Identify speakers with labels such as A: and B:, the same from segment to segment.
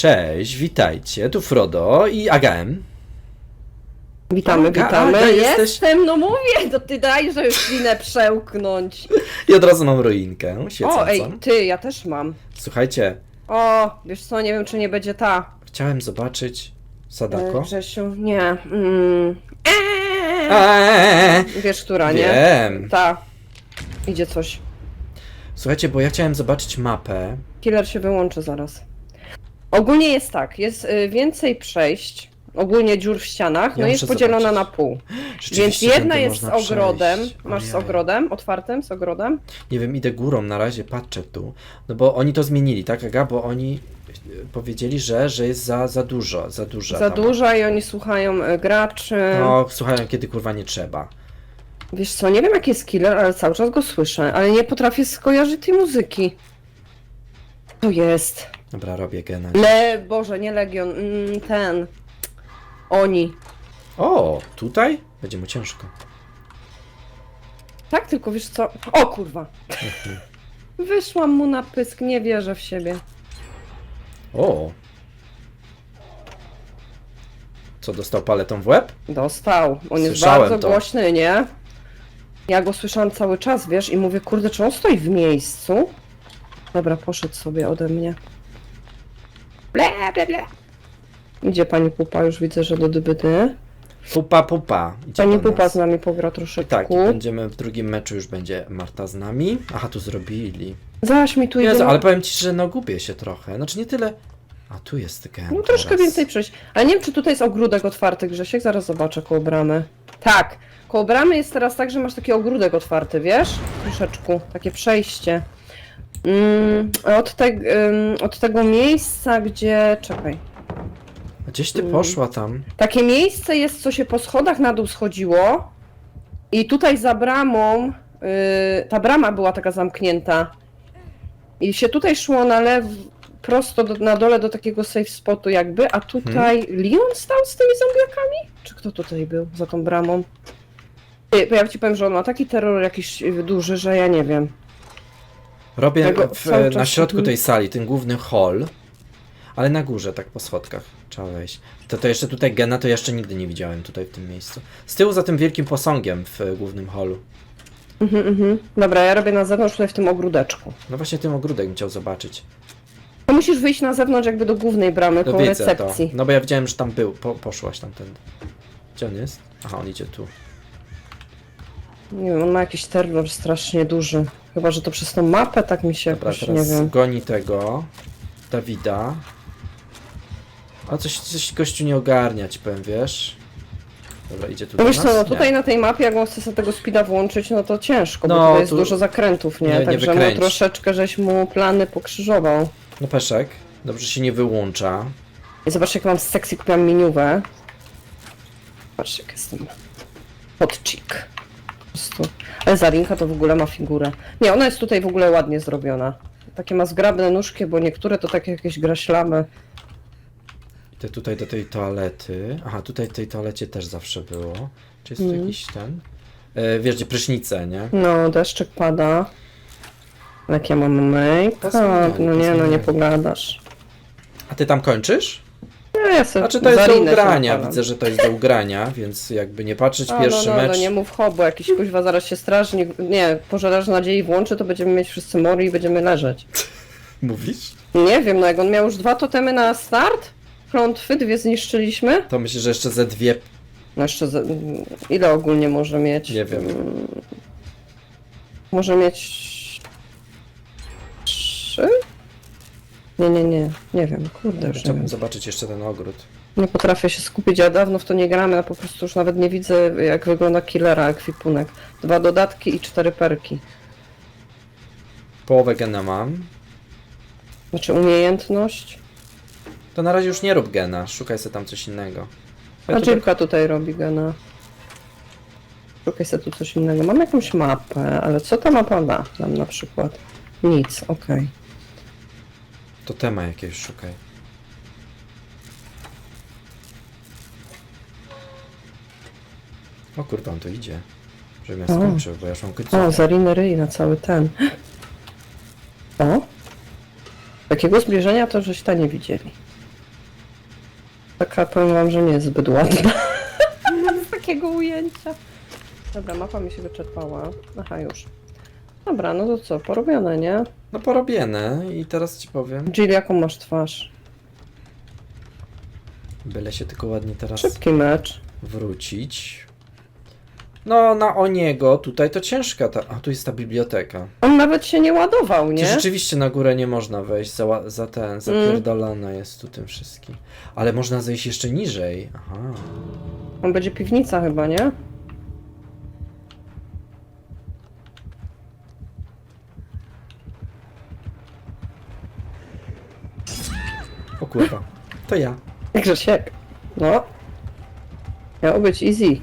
A: Cześć, witajcie, tu Frodo i AGM.
B: Witamy,
A: Aga,
B: witamy.
A: Aga, jesteś-
B: Jestem, no mówię, to ty daj, że już linę przełknąć.
A: I od razu mam ruinkę świecącą.
B: O, ej, ty, ja też mam.
A: Słuchajcie,
B: O, wiesz co, nie wiem, czy nie będzie ta.
A: chciałem zobaczyć
B: E,
A: Sadako.
B: Grzesiu, nie. Mm. Eee.
A: Eee,
B: Wiesz, która, nie?
A: wiem.
B: Ta. Idzie coś.
A: Słuchajcie, bo ja chciałem zobaczyć mapę.
B: Killer się wyłączy zaraz. Ogólnie jest tak, jest y, więcej przejść, ogólnie dziur w ścianach,
A: Ja
B: no jest podzielona
A: zobaczyć.
B: na pół.
A: Rzeczywiście
B: Więc jedna
A: tędy
B: jest z
A: można
B: ogrodem.
A: przejść.
B: Masz z
A: Ojej.
B: ogrodem, otwartym, z ogrodem.
A: Nie wiem, idę górą na razie, patrzę tu. No bo oni to zmienili, tak Aga? Bo oni e, powiedzieli, że, że jest za, za dużo, za dużo.
B: Za
A: tam.
B: duża i oni słuchają y, graczy.
A: No, słuchają, kiedy kurwa nie trzeba.
B: Wiesz co, nie wiem jaki jest killer, ale cały czas go słyszę, ale nie potrafię skojarzyć tej muzyki. To jest.
A: Dobra, robię gena.
B: Le... Boże, nie Legion, mm, ten. Oni.
A: O, tutaj? Będzie mu ciężko.
B: Tak, tylko wiesz co? O kurwa. Wyszłam mu na pysk, nie wierzę w siebie.
A: O! Co, dostał paletą w łeb?
B: Dostał. On jest
A: Słyszałem
B: bardzo
A: to.
B: głośny, nie? Ja go słyszałam cały czas, wiesz, i mówię, kurde, czy on stoi w miejscu? Dobra, poszedł sobie ode mnie. Ble, ble, ble. Idzie pani Pupa, już widzę, że do dybydy.
A: Pupa, pupa. Idzie
B: Pani
A: do
B: Pupa z nami pogra troszeczkę.
A: Tak, i będziemy w drugim meczu już będzie Marta z nami. Aha, tu zrobili.
B: Zaś mi tu
A: Jezu,
B: idzie.
A: ale powiem ci, że no gubię się trochę. Znaczy nie tyle. A tu jest gen.
B: No troszkę
A: teraz.
B: więcej przejść. Ale nie wiem, czy tutaj jest ogródek otwarty, Grzesiek. Zaraz zobaczę koło bramy. Tak. Koło bramy jest teraz tak, że masz taki ogródek otwarty, wiesz? Troszeczkę. Takie przejście. Mm, od, te, ym, od tego miejsca, gdzie... Czekaj.
A: A Gdzieś ty
B: Mm.
A: poszła tam.
B: Takie miejsce jest, co się po schodach na dół schodziło. I tutaj za bramą, y, ta brama była taka zamknięta. I się tutaj szło na lew, prosto do, na dole do takiego safe spotu jakby, a tutaj Leon stał z tymi zombiakami? Czy kto tutaj był za tą bramą? Ty, bo ja ci powiem, że on ma taki terror jakiś y, duży, że ja nie wiem.
A: Robię
B: Tego
A: w,
B: cały
A: na
B: czas-
A: środku tej sali, ten główny hall. Ale na górze, tak po schodkach. Trzeba wejść. To, to jeszcze tutaj gena to jeszcze nigdy nie widziałem tutaj w tym miejscu. Z tyłu za tym wielkim posągiem w e, głównym hallu.
B: Mhm, mhm. Dobra, ja robię na zewnątrz tutaj w tym ogródeczku.
A: No właśnie tym ogródek bym chciał zobaczyć.
B: To musisz wyjść na zewnątrz jakby do głównej bramy,
A: No
B: koło
A: widzę to.
B: recepcji.
A: No bo ja widziałem, że tam był. Po, poszłaś tamtędy. Gdzie on jest? Aha, on idzie tu.
B: Nie wiem, on ma jakiś terror strasznie duży. Chyba, że to przez tą mapę tak mi się
A: Dobra,
B: jakoś, nie
A: teraz
B: wiem.
A: goni tego. Dawida. A coś, coś gościu nie ogarnia, ci powiem, wiesz? Dobra, idzie tu
B: No
A: do
B: wiesz co,
A: nas?
B: no
A: Nie.
B: tutaj na tej mapie, jak on chce sobie tego speeda włączyć, no to ciężko, bo
A: No,
B: tutaj jest
A: tu-
B: dużo zakrętów, nie?
A: nie- nie
B: Także no
A: wykręci.
B: troszeczkę żeś mu plany pokrzyżował.
A: No peszek. Dobrze się nie wyłącza.
B: I zobaczcie, jak mam sexy, kupiłam miniówę. Patrzcie, jak jestem hot chick. Prostu. Ale Zarinka to w ogóle ma figurę. Nie, ona jest tutaj w ogóle ładnie zrobiona. Takie ma zgrabne nóżki, bo niektóre to takie jakieś graślamy.
A: Idę tutaj do tej toalety. Aha, tutaj w tej toalecie też zawsze było. Czy jest tu
B: Mhm.
A: jakiś ten? E, wiesz, gdzie prysznice, nie?
B: No, deszczyk pada. Jak ja mam make
A: Pozmienianie,
B: No nie, no nie pogadasz.
A: A ty tam kończysz?
B: No ja sobie
A: Znaczy to jest do
B: Zarinę sobie
A: ugrania,
B: odpalam.
A: widzę, że to jest do ugrania, więc jakby nie patrzeć
B: A,
A: pierwszy
B: no, no,
A: mecz.
B: No nie mów ho, bo jakiś kuźwa zaraz się strażnik, nie, pożaracz nadziei włączy, to będziemy mieć wszyscy mori i będziemy leżeć.
A: Mówisz?
B: Nie wiem, no jak on miał już dwa totemy na start, klątwy, dwie zniszczyliśmy.
A: To myślę, że jeszcze ze dwie.
B: No jeszcze, za, ile ogólnie może mieć?
A: Nie wiem.
B: Mm, Może mieć... Trzy? Nie, nie, nie, nie wiem, kurde, już nie
A: Chciałbym
B: wiem.
A: zobaczyć jeszcze ten ogród.
B: Nie potrafię się skupić, ja dawno w to nie gramy, ja po prostu już nawet nie widzę jak wygląda killera ekwipunek. Dwa dodatki i cztery perki.
A: Połowę gena mam.
B: Znaczy umiejętność.
A: To na razie już nie rób gena, szukaj sobie tam coś innego.
B: A. Jimka tutaj robi gena. Szukaj sobie tu coś innego. Mam jakąś mapę, ale co ta mapa da nam na przykład? Nic, okej.
A: To tema jakieś szukaj. O kurwa, on tu idzie. Żebym ja
B: O.
A: skończył, bo ja już mam
B: O,
A: końcówkę.
B: zariny ryj na cały ten. O? Takiego zbliżenia to żeś ta nie widzieli. Taka powiem wam, że nie jest zbyt ładna. Z takiego ujęcia. Dobra, mapa mi się wyczerpała. Aha, już. Dobra, no to co, porobione, nie?
A: No porobione i teraz ci powiem.
B: Jill, jaką masz twarz?
A: Byle się tylko ładnie teraz
B: Szybki mecz.
A: wrócić. No, na o niego tutaj to ciężka ta... A, tu jest ta biblioteka.
B: On nawet się nie ładował,
A: Czy
B: nie?
A: rzeczywiście na górę nie można wejść, za, ła- za ten, zapierdolone jest tu tym wszystkim. Ale można zejść jeszcze niżej. Aha.
B: On będzie piwnica chyba, nie?
A: To ja.
B: Grzesiek. No. Miało być easy.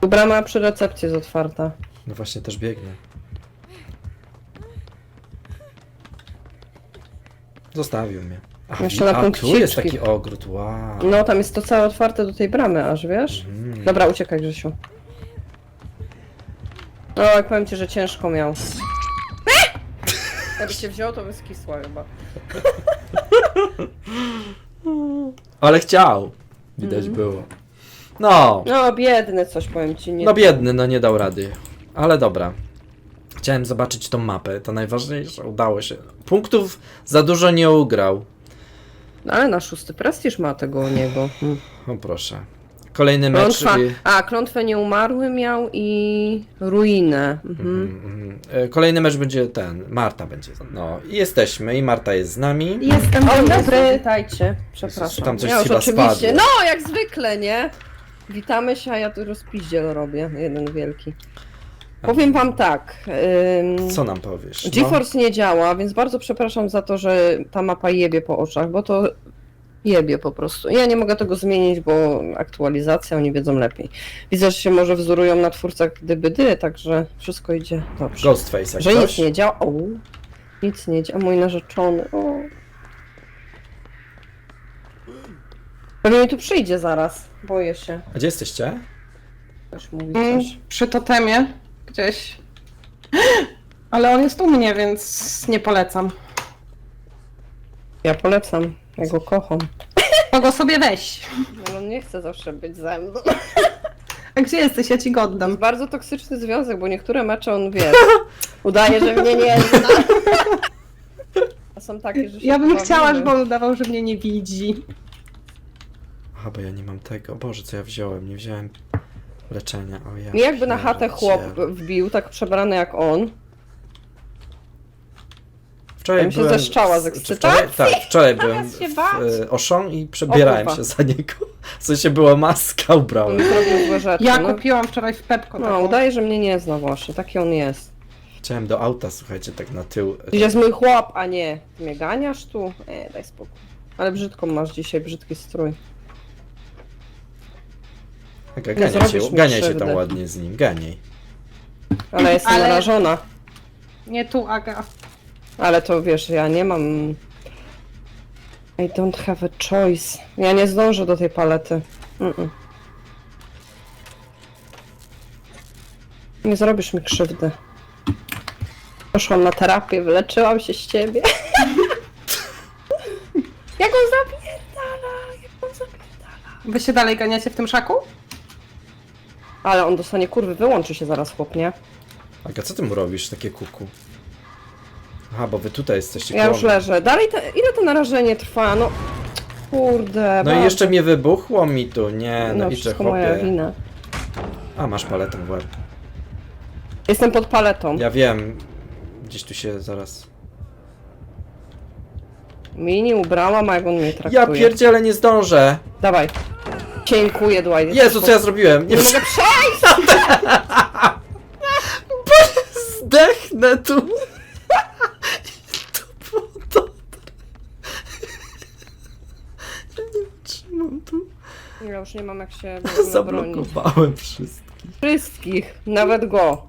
B: Tu Brama przy recepcji jest otwarta.
A: No właśnie też biegnę. Zostawił mnie. A,
B: Jeszcze na
A: a tu
B: punkciczki.
A: jest taki ogród, wow.
B: No, tam jest to całe otwarte do tej bramy, aż wiesz?
A: Mm.
B: Dobra, uciekaj Grzesiu. O, jak powiem ci, że ciężko miał. Jakby cię wziął, to by skisła chyba.
A: Ale chciał. Widać
B: Mhm.
A: było. No.
B: No, biedny coś powiem ci. Nie
A: No biedny, no nie dał rady. Ale dobra. Chciałem zobaczyć tą mapę, to najważniejsze, udało się. Punktów za dużo nie ugrał.
B: No, ale na szósty prestiż ma tego u niego. Hmm.
A: O proszę. Kolejny mecz.
B: Klątwa. A, klątwę nieumarły miał i ruinę. Mhm.
A: mm, mm, y, Kolejny mecz będzie ten. Marta będzie. No i jesteśmy, i Marta jest z nami.
B: Jestem Dzień dobry. Witajcie. Przepraszam.
A: Tam coś
B: ja już
A: chyba
B: oczywiście.
A: spadło.
B: No, jak zwykle, nie? Witamy się, a ja tu rozpiździel robię. Jeden wielki. Powiem wam tak. Ym...
A: Co nam powiesz? No,
B: GeForce nie działa, więc bardzo przepraszam za to, że ta mapa jebie po oczach, bo to jebie po prostu. Ja nie mogę tego zmienić, bo aktualizacja, oni wiedzą lepiej. Widzę, że się może wzorują na twórcach dybydy, także wszystko idzie dobrze.
A: Ghostface jak
B: Że
A: ktoś?
B: nic nie działa. O, nic nie działa. Mój narzeczony. O. Pewnie mi tu przyjdzie zaraz. Boję się.
A: A gdzie jesteście?
B: Ktoś mówi
C: Mm,
B: coś.
C: przy totemie gdzieś. Ale on jest u mnie, więc nie polecam.
B: Ja polecam. Ja go kocham.
C: Mogę sobie weź.
B: Ale on nie chce zawsze być ze mną.
C: A gdzie jesteś? Ja ci go
B: To
C: oddam.
B: jest bardzo toksyczny związek, bo niektóre mecze on wie. Udaje, że mnie nie zna. A są takie, że się
C: Ja bym chciała, żeby on udawał, że mnie nie widzi.
A: Aha, bo ja nie mam tego. Boże, co ja wziąłem? Nie wziąłem leczenia. O ja
B: Mi jakby na chatę
A: pierdzielę.
B: chłop wbił, tak przebrany jak on.
A: Wczoraj
B: Ja bym się
A: byłem
B: zeszczała z ekscytacji.
A: Wczoraj, tak, wczoraj byłem
B: się
A: w,
B: bać.
A: e, Auchan i przebierałem
B: O kurwa.
A: się za niego. W sensie była maska, ubrałem.
B: zrobił złe rzeczy.
C: Ja
B: no.
C: kupiłam wczoraj w Pepko
B: no,
C: taką.
B: udaje, że mnie nie zna właśnie. Taki on jest.
A: Chciałem do auta, słuchajcie, tak na tył.
B: Gdzieś jest mój chłop, a nie. Ty mnie ganiasz tu? E, daj spokój. Ale brzydką masz dzisiaj, brzydki strój. Nie
A: ganiaj
B: zrobisz
A: się,
B: mi
A: ganiaj się
B: krzywdy.
A: tam ładnie z nim, ganiaj.
B: Ale jestem
C: Ale-
B: narażona.
C: Nie tu, Aga.
B: Ale to wiesz, ja nie mam. I don't have a choice. Ja nie zdążę do tej palety. Mm-mm. Nie zrobisz mi krzywdy. Poszłam na terapię, wyleczyłam się z ciebie. jak on zapierdala, jak on zapierdala.
C: Wy się dalej ganiacie w tym szaku?
B: Ale on dostanie kurwy, wyłączy się zaraz chłop, nie?
A: Aga, co ty mu robisz, takie kuku? Aha, bo wy tutaj jesteście
B: Ja
A: koło
B: już
A: mnie.
B: leżę. Dalej, te, ile to narażenie trwa? No, kurde.
A: No i
B: bardzo.
A: jeszcze mnie wybuchło mi tu, nie, no,
B: No, wszystko moja
A: chłopie.
B: wina.
A: A, masz paletę w łeb.
B: Jestem pod paletą.
A: Ja wiem, gdzieś tu się zaraz...
B: Mini ubrałam, a jak on mnie traktuje.
A: Ja pierdzielę, nie zdążę!
B: Dawaj. Dziękuję, Dwight.
A: Jezu, co ja zrobiłem?
B: Nie mogę przejść!
A: Zdechnę tu! to było dobre. Ja nie wytrzymam tu.
B: Ja już nie mam jak się w ogóle bronić.
A: Zablokowałem wszystko.
B: Wszystkich, nawet go.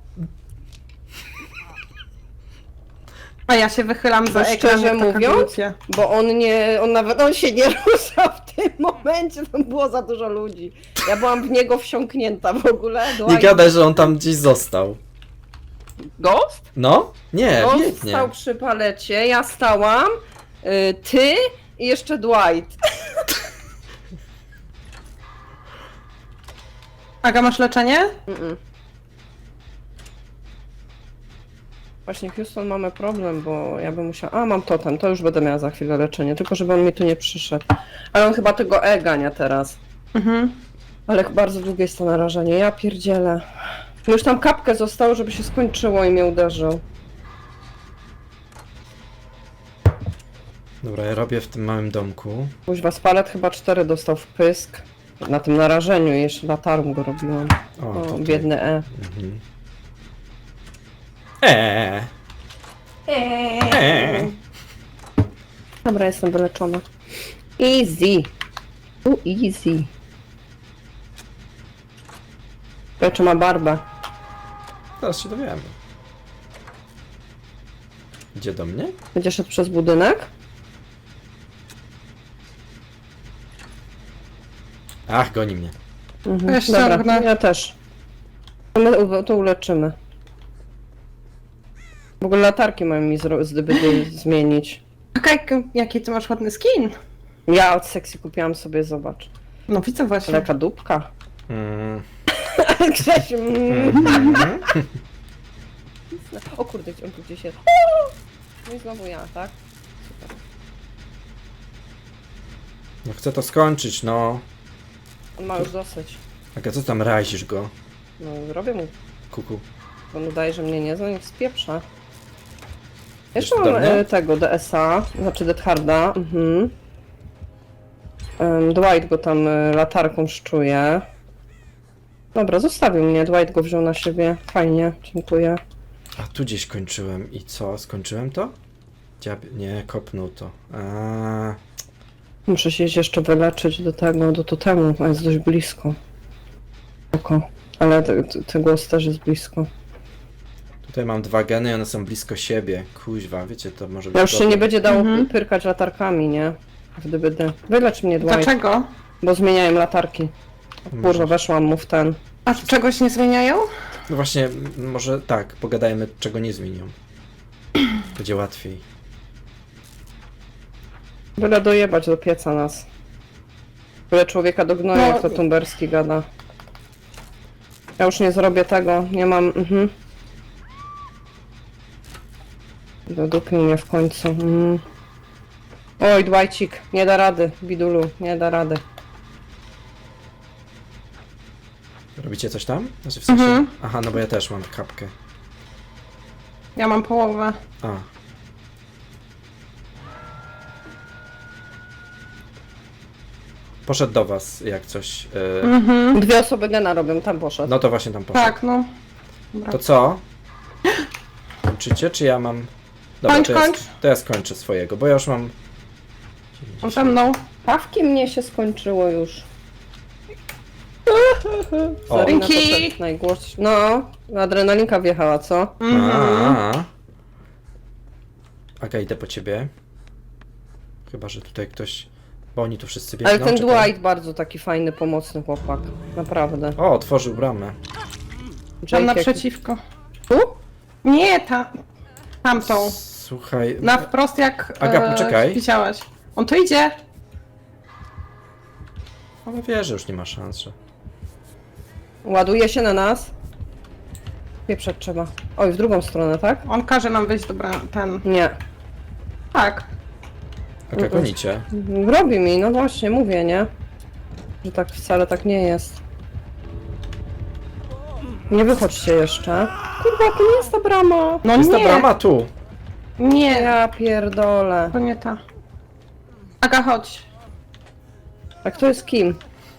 C: A ja się wychylam za
B: Bo
C: ekran.
B: szczerze
C: jak taka
B: mówiąc,
C: głupia.
B: Bo on nie, on nawet, on się nie rusza w tym momencie, tam było za dużo ludzi. Ja byłam w niego wsiąknięta w ogóle.
A: Nie gadaj, że on tam gdzieś został.
B: Ghost?
A: No? Nie,
B: On
A: biegnie.
B: stał przy palecie, ja stałam, Y, ty i jeszcze Dwight.
C: Aga, masz leczenie?
B: Mm-mm. Właśnie Houston mamy problem, bo ja bym musiała... A, mam totem, to już będę miała za chwilę leczenie, tylko żeby on mi tu nie przyszedł. Ale on chyba tego E gania teraz.
C: Mhm.
B: Ale bardzo długie jest to narażenie, ja pierdzielę. Już tam kapkę zostało, żeby się skończyło i mnie uderzył.
A: Dobra, ja robię w tym małym domku.
B: Kuźwa, spalet chyba cztery dostał w pysk. Na tym narażeniu jeszcze latarą go robiłam.
A: O,
B: O,
A: tutaj.
B: biedny E.
A: Mhm. Eee. Eee.
B: Dobra, jestem wyleczona. Easy. Tu easy. Czy ma barbę.
A: Zaraz się dowiemy. Idzie do mnie?
B: Będzie szedł przez budynek?
A: Ach, goni mnie.
B: Mhm.
C: Ja ściągnę.
B: ja też. To My u- to uleczymy. W ogóle latarki mają mi zro- zmienić.
C: Aga, jak- jaki ty masz ładny skin.
B: Ja od seksji kupiłam sobie, zobacz.
C: No widzę właśnie.
B: Taka dupka.
A: Mm.
B: Grzesiu, mm.
A: Mhm.
B: O kurde, on tu gdzieś jest. No i znowu ja, tak? Super.
A: No chcę to skończyć, no.
B: On ma już dosyć.
A: Aga, co tam razisz go?
B: No zrobię mu.
A: Kuku.
B: On udaje, że mnie nie zna, niech spieprza. Jeszcze mam e, tego DSA, znaczy Dead Harda. Mhm. Em, Dwight go tam e, latarką szczuje. Dobra, zostawił mnie. Dwight go wziął na siebie. Fajnie, dziękuję.
A: A tu gdzieś kończyłem. I co? Skończyłem to? Dziab... Nie, kopnął to. A,
B: Muszę się jeszcze wyleczyć do tego, do totemu, a jest dość blisko. Oko. Ale te, te, ten głos też jest blisko.
A: tutaj mam dwa geny i one są blisko siebie. Kuźwa, wiecie, to może być
B: Ja już się
A: dobre.
B: nie będzie dało
C: Mhm.
B: pyrkać latarkami, nie? Gdyby. dy- Wylecz mnie, Dwight,
C: Dlaczego?
B: bo zmieniają latarki. Kurwa,
A: Może-
B: weszłam mu w ten.
C: A czegoś nie zmieniają?
A: No właśnie, m- może tak, pogadajmy, czego nie zmienią. Będzie łatwiej.
B: Byle dojebać do pieca nas. Byle człowieka do gnoju,
C: No.
B: jak to Tumberski gada. Ja już nie zrobię tego, nie mam... Mhm. Dodupił mnie w końcu. Mhm. Oj, Dwajcik, nie da rady, bidulu, nie da rady.
A: Robicie coś tam? Znaczy w sensie...
C: Mhm.
A: Aha, no bo ja też mam kapkę.
C: Ja mam połowę.
A: A. Poszedł do was, jak coś. Yy...
C: Mhm.
B: Dwie osoby gena robią, tam poszedł.
A: No to właśnie tam poszedł.
C: Tak, no. Dobra.
A: To co? Kończycie, czy ja mam... Dobra,
C: Kończ,
A: to, ja,
C: kończ.
A: sk- to ja skończę swojego, bo ja już mam...
C: On ze mną.
B: Pawki mnie się skończyło już.
A: O.
B: Zarina to
C: Dzięki.
B: tak najgłoś... No, adrenalinka wjechała, co?
C: Mhm.
A: A. Aga, idę po ciebie. Chyba, że tutaj ktoś... Bo oni tu wszyscy biegną.
B: Ale ten
A: czekaj.
B: Dwight bardzo taki fajny, pomocny chłopak. Naprawdę.
A: O, otworzył bramę.
C: Tam
B: Jake,
C: naprzeciwko.
B: Tu?
C: Nie, ta... tamtą.
A: Słuchaj...
C: Na wprost jak
A: Aga, poczekaj.
C: widziałaś. On tu idzie.
A: Ale wie, że już nie ma szans, że...
B: Ładuje się na nas. Pieprzeć trzeba. Oj, w drugą stronę, tak?
C: On każe nam wyjść, dobra, ten.
B: Nie.
C: Tak.
A: Aga, gonicie.
B: Robi mi, no właśnie, mówię, nie? Że tak wcale tak nie jest. Nie wychodźcie jeszcze. Kurwa, to nie jest ta brama.
C: No
A: Jest ta
C: nie,
A: brama tu.
C: nie,
B: Ja pierdolę.
C: to nie ta. Aga, chodź.
B: A kto jest kim?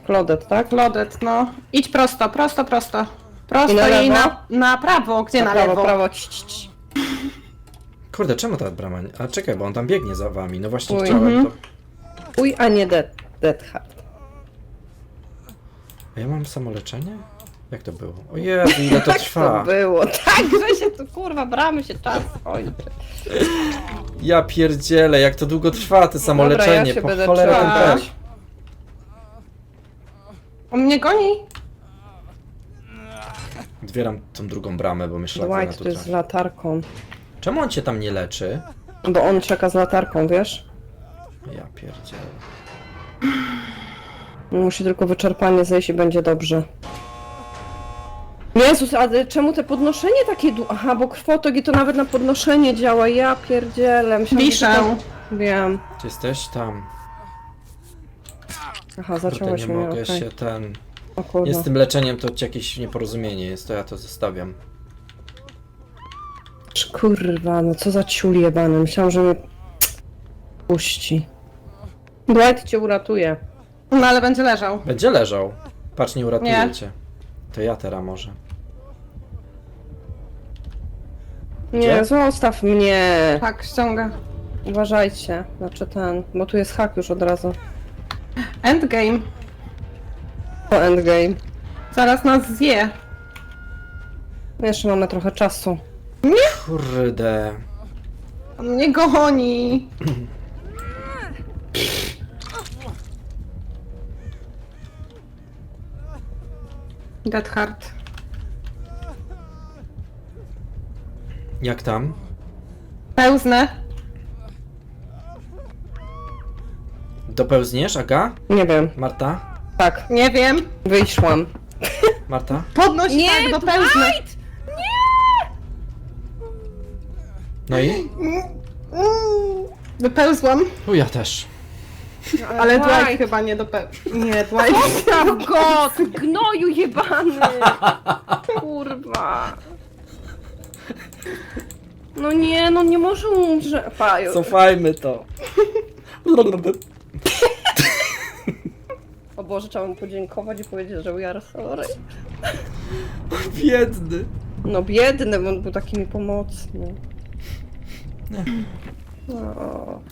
B: Klodet, tak?
C: Lodet, no. Idź prosto, prosto, prosto. Prosto
B: I na
C: i,
B: lewo?
C: na, na prawo. Gdzie na,
B: prawo,
C: lewo?
B: prawo. Ci, ci, ci.
A: Kurde, czemu ta brama... nie- A czekaj, bo on tam biegnie za wami. No właśnie
B: Uj.
A: chciałem
C: Mhm.
A: to...
B: Uj, a nie dead, dead hard.
A: A ja mam samoleczenie? Jak to było? O Jezu, ile to
B: Tak to
A: trwa.
B: było. Tak, że się tu kurwa bramy się czas kończy.
A: Ja pierdzielę, jak to długo trwa, te samoleczenie.
B: Ja się
A: po
B: będę
A: cholerę ten.
C: On mnie goni.
A: Otwieram tą drugą bramę, bo myślę, że
B: Dwight
A: tu
B: tu jest z
A: trafi.
B: latarką.
A: Czemu on cię tam nie leczy?
B: Bo on czeka z latarką, wiesz?
A: Ja pierdzielę.
B: Musi tylko wyczerpanie zejść i będzie dobrze. Jezus, ale czemu te podnoszenie takie du... Aha, bo krwotok i to nawet na podnoszenie działa, ja pierdzielę. Myślałam, że
C: Wiszę.
B: to- Wiem.
A: Czy jesteś tam?
B: Aha,
A: Kurde,
B: zaczęłaś
A: nie
B: mnie,
A: mogę
B: okej.
A: się ten...
B: O kurwa.
A: Nie z tym leczeniem to jakieś nieporozumienie jest, to ja to zostawiam.
B: Kurwa, no co za ciul jebany. Myślałam, że mnie puści. Dwight cię uratuje.
C: No ale będzie leżał.
A: Będzie leżał. Patrz, nie uratuje
C: Nie.
A: cię. To ja teraz może.
B: Nie,
A: Gdzie?
B: zostaw mnie.
C: Tak, ściąga.
B: Uważajcie. Znaczy ten, bo tu jest hak już od razu.
C: Endgame.
B: Po endgame.
C: Zaraz nas zje.
B: Jeszcze mamy trochę czasu.
A: Kurde.
C: On mnie goni. Dead Heart.
A: Jak tam?
C: Pełznę.
A: Dopełzniesz, Aga?
B: Nie wiem.
A: Marta?
B: Tak,
C: Nie wiem.
B: wyszłam.
A: Marta?
C: Podnoś
B: Nie,
C: tak, dopełznę.
A: No i?
C: Wypełzłam,
A: Tu ja też.
C: ale Dwight chyba nie dopełzł. Nie, Dwight.
B: Zostaw go! ty Gnoju jebany! Kurwa. No nie, no nie może umrze. Paju.
A: Cofajmy to.
B: O Boże, trzeba mu podziękować i powiedzieć, że we are sorry.
A: Biedny.
B: No biedny, bo on był taki mi pomocny. O.